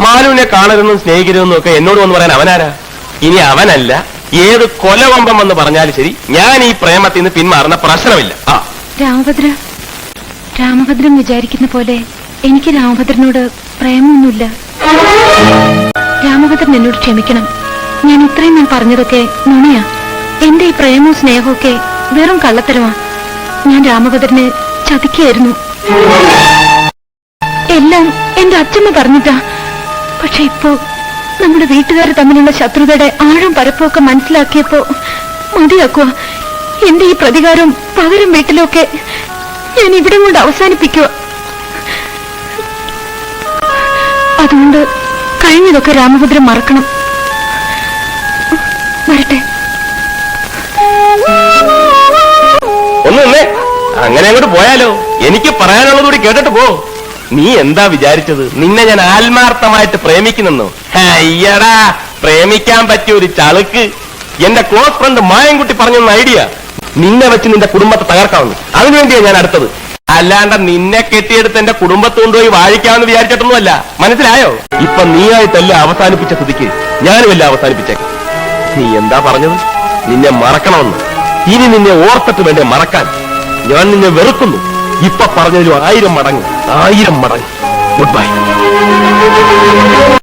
മാലുവിനെ കാണരുതെന്നും സ്നേഹിക്കരുതെന്നും ഒക്കെ എന്നോട് വന്ന് പറയാൻ അവനാരാ? ഇനി അവനല്ല. ഏത് കൊലവമ്പം എന്ന് പറഞ്ഞാലും ശരി ഞാൻ ഈ പ്രേമത്തിൽ നിന്ന് പിന്മാറുന്ന പ്രശ്നമില്ല. ആ. രാമഭദ്ര രാമഭദ്രൻ വിചാരിക്കുന്ന പോലെ എനിക്ക് രാമഭദ്രനോട് പ്രേമമൊന്നുമില്ല രാമഭദ്രൻ എന്നോട് ക്ഷമിക്കണം. ഞാൻ ഇത്രയും ഞാൻ പറഞ്ഞതൊക്കെ നുണയാ. എന്റെ ഈ പ്രേമവും സ്നേഹവും ഒക്കെ വെറും കള്ളത്തരമാ. ഞാൻ രാമഭദ്രനെ ചതിക്കായിരുന്നു എല്ലാം എന്റെ അച്ഛമ്മ പറഞ്ഞിട്ടാ. പക്ഷെ ഇപ്പോ നമ്മുടെ വീട്ടുകാർ തമ്മിലുള്ള ശത്രുതയുടെ ആഴം പരപ്പൊക്കെ മനസ്സിലാക്കിയപ്പോ മതിയാക്കുക എന്റെ ഈ പ്രതികാരം പകരം വീട്ടിലൊക്കെ ഞാൻ ഇവിടെ കൊണ്ട് അവസാനിപ്പിക്കുക അതുകൊണ്ട് കഴിഞ്ഞതൊക്കെ രാമഭദ്രൻ മറക്കണം. വരട്ടെ. ഒന്ന് അങ്ങനെ അങ്ങോട്ട് പോയാലോ? എനിക്ക് പറയാനുള്ളതുകൂടി കേട്ടിട്ട് പോ. നീ എന്താ വിചാരിച്ചത്? നിന്നെ ഞാൻ ആത്മാർത്ഥമായിട്ട് പ്രേമിക്കുന്നെന്നോ അയ്യടാ പ്രേമിക്കാൻ പറ്റിയ ഒരു ചളുക്ക്. എന്റെ ക്ലോസ് ഫ്രണ്ട് മായൻകുട്ടി പറഞ്ഞു ഐഡിയ നിന്നെ വെച്ച് നിന്റെ കുടുംബത്തെ തകർക്കാവുന്നു അതിനുവേണ്ടിയാ ഞാൻ അടുത്തത്. അല്ലാണ്ട് നിന്നെ കെട്ടിയെടുത്ത് എന്റെ കുടുംബത്ത് കൊണ്ടുപോയി വാഴിക്കാമെന്ന് വിചാരിച്ചിട്ടൊന്നുമല്ല. മനസ്സിലായോ? ഇപ്പൊ നീയായിട്ടല്ല അവസാനിപ്പിച്ച സ്ഥിതിക്ക് ഞാനുമല്ല അവസാനിപ്പിച്ചേക്ക. നീ എന്താ പറഞ്ഞത്? നിന്നെ മറക്കണമെന്ന്. ഇനി നിന്നെ ഓർത്തിട്ട് വേണ്ടേ മറക്കാൻ. ഞാൻ നിന്നെ വെറുക്കുന്നു. ഇപ്പൊ പറഞ്ഞതിലും ആയിരം മടങ്ങ്. ആയിരം മടങ്ങ്.